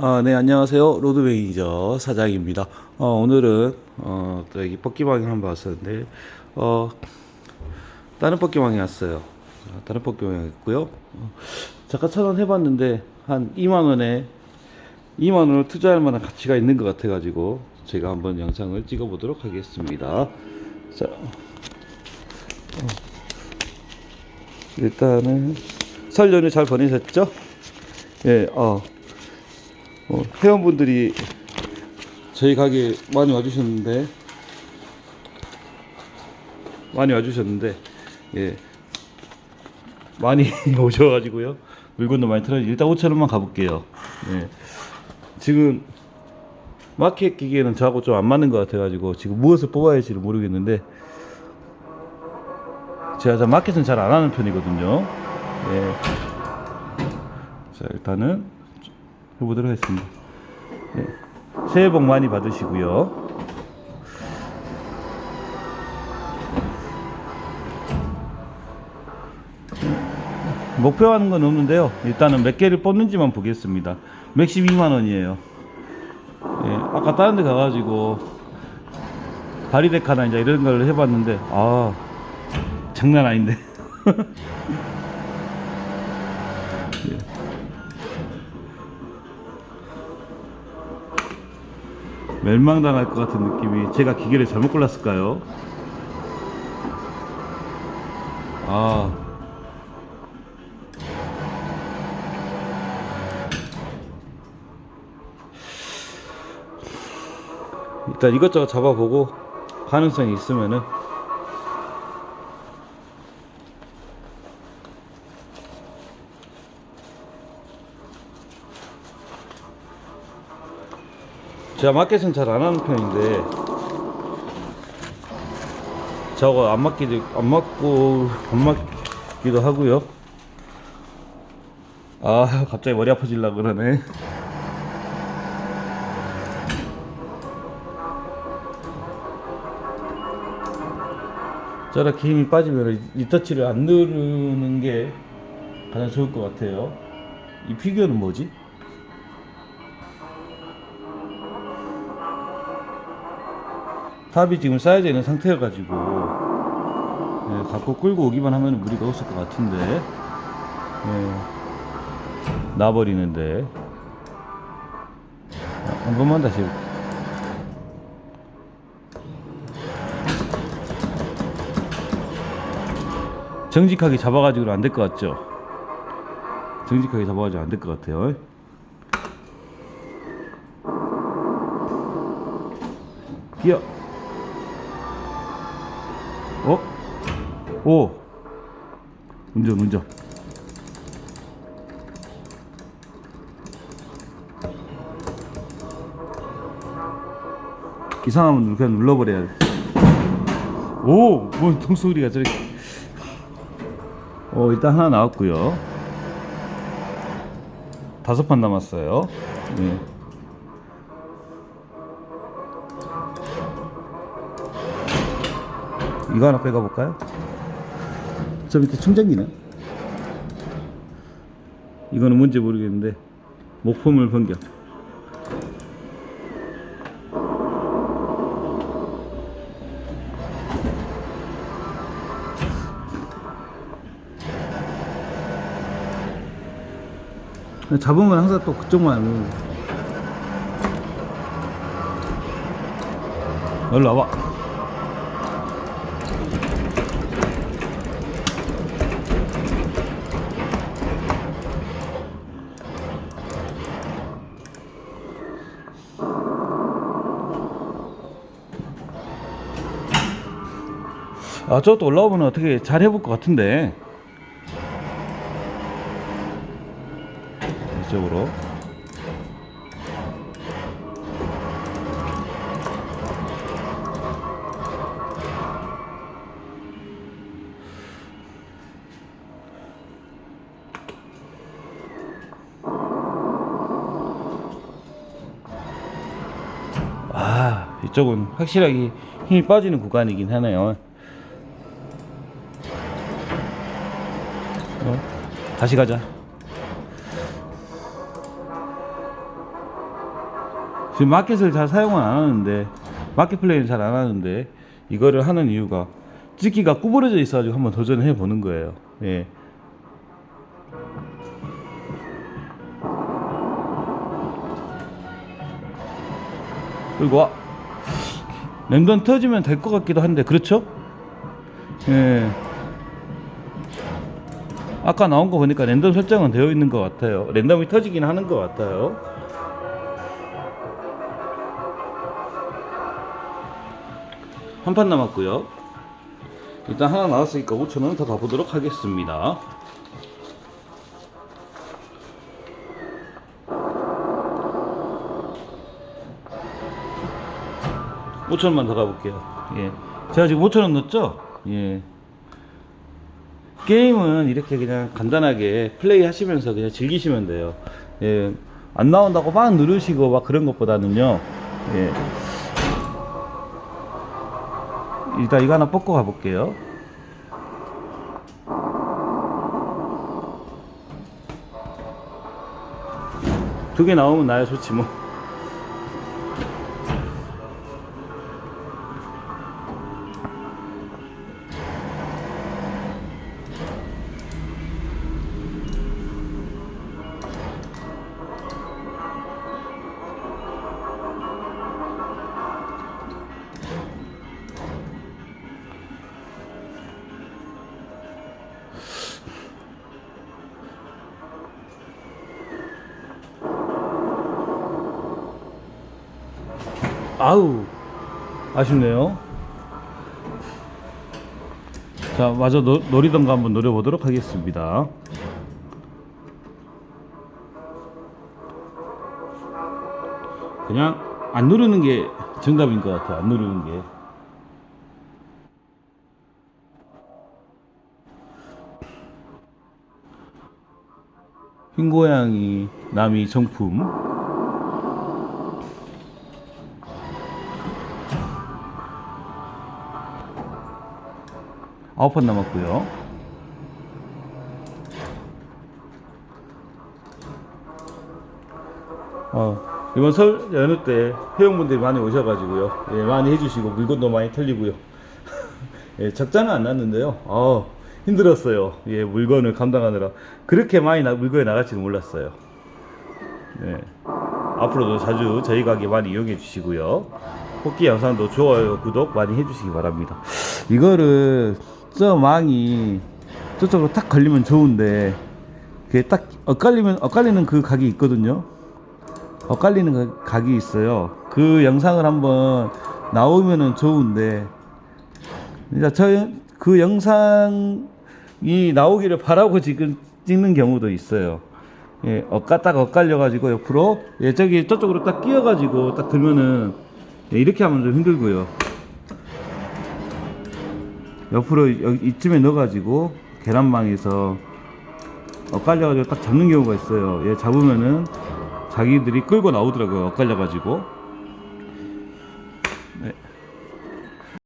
아, 네, 안녕하세요. 로드 매니저 사장입니다. 어, 오늘은, 어, 또 여기 뽑기방에 한번 왔었는데, 어, 다른 뽑기방에 왔어요. 어, 다른 뽑기방에 있고요. 어, 잠깐 천원 해봤는데, 한 2만원에, 2만원을 투자할 만한 가치가 있는 것 같아가지고, 제가 한번 영상을 찍어보도록 하겠습니다. 자, 어, 일단은, 설 연휴 잘 보내셨죠? 예, 어, 어, 회원분들이 저희 가게 많이 와주셨는데. 많이 와주셨는데 예. 많이 오셔가지고요. 물건도 많이 털어 일단 5천 원만 가볼게요. 예. 지금 마켓 기계는 저하고 좀 안 맞는 것 같아가지고 지금 무엇을 뽑아야 할지를 모르겠는데 제가 저 마켓은 잘 안 하는 편이거든요. 예 자 일단은 해보도록 하겠습니다. 네. 새해 복 많이 받으시고요. 목표하는 건 없는데요. 일단은 몇 개를 뽑는지만 보겠습니다. 맥심 2만 원이에요. 예, 아까 다른 데 가가지고 바리데카나 이제 이런 걸 해봤는데 아 장난 아닌데. 멸망당할 것 같은 느낌이 제가 기계를 잘못 골랐을까요? 아 일단 이것저것 잡아보고 가능성이 있으면은 제가 마켓은 잘 안 하는 편인데 저거 안 맞기도 안 맞고 안 맞기도 하고요. 아 갑자기 머리 아파질라 그러네. 저렇게 힘이 빠지면 리터치를 안 누르는 게 가장 좋을 것 같아요. 이 피규어는 뭐지? 탑이 지금 쌓여져 있는 상태여가지고 예, 갖고 끌고 오기만 하면 무리가 없을 것 같은데 예, 나버리는데 아, 한 번만 다시. 정직하게 잡아가지고는 안 될 것 같죠? 정직하게 잡아가지고 안 될 것 같아요. 끼어. 어? 오. 운전, 운전. 이상하면 그냥 눌러버려야 돼. 오! 뭐, 통소리가 저렇게. 어, 일단 하나 나왔고요 다섯 판 남았어요. 예. 이거 하나 빼가 볼까요? 저 밑에 충전기네. 이거는 뭔지 모르겠는데 목폼을 변경. 잡으면 항상 또 그쪽만 알고. 일로 와봐. 아, 저것도 올라오면 어떻게 잘 해볼 것 같은데. 이쪽으로. 아, 이쪽은 확실하게 힘이 빠지는 구간이긴 하네요. 다시 가자. 지금 마켓을 잘 사용은 안 하는데 마켓 플레이는 잘 안 하는데 이거를 하는 이유가 찍기가 구부러져 있어가지고 한번 도전해 보는 거예요. 예. 그리고 와, 랜덤 터지면 될 것 같기도 한데 그렇죠? 예. 아까 나온 거 보니까 랜덤 설정은 되어 있는 것 같아요. 랜덤이 터지긴 하는 것 같아요. 한 판 남았고요. 일단 하나 나왔으니까 5천원 더 가보도록 하겠습니다. 오천원만더 가볼게요. 예. 제가 지금 5천원 넣었죠? 예. 게임은 이렇게 그냥 간단하게 플레이 하시면서 그냥 즐기시면 돼요. 예. 안 나온다고 막 누르시고 막 그런 것보다는요. 예. 일단 이거 하나 뽑고 가볼게요. 두 개 나오면 나야 좋지 뭐. 아우 아쉽네요. 자, 마저 노, 노리던 거 한번 노려보도록 하겠습니다. 그냥 안 누르는 게 정답인 것 같아요. 안 누르는 게. 흰 고양이 남이 정품. 아홉 판 남았고요. 어, 이번 설 연휴 때 회원분들이 많이 오셔가지고요. 예, 많이 해주시고 물건도 많이 털리고요. 예, 적자는 안 났는데요. 어, 힘들었어요. 예, 물건을 감당하느라 그렇게 많이 나, 물건이 나갈지는 몰랐어요. 예, 앞으로도 자주 저희 가게 많이 이용해 주시고요. 뽑기 영상도 좋아요, 구독 많이 해주시기 바랍니다. 이거를 저 망이 저쪽으로 탁 걸리면 좋은데 그게 딱 엇갈리면 엇갈리는 그 각이 있거든요. 엇갈리는 그 각이 있어요. 그 영상을 한번 나오면은 좋은데 진짜 저그 영상이 나오기를 바라고 지금 찍는 경우도 있어요. 예, 엇가 딱 엇갈려가지고 옆으로 예, 저기 저쪽으로 딱 끼어가지고 딱 들면은 예, 이렇게 하면 좀 힘들고요. 옆으로 여기 이쯤에 넣어가지고 계란망에서 엇갈려가지고 딱 잡는 경우가 있어요. 얘 잡으면은 자기들이 끌고 나오더라고요. 엇갈려가지고.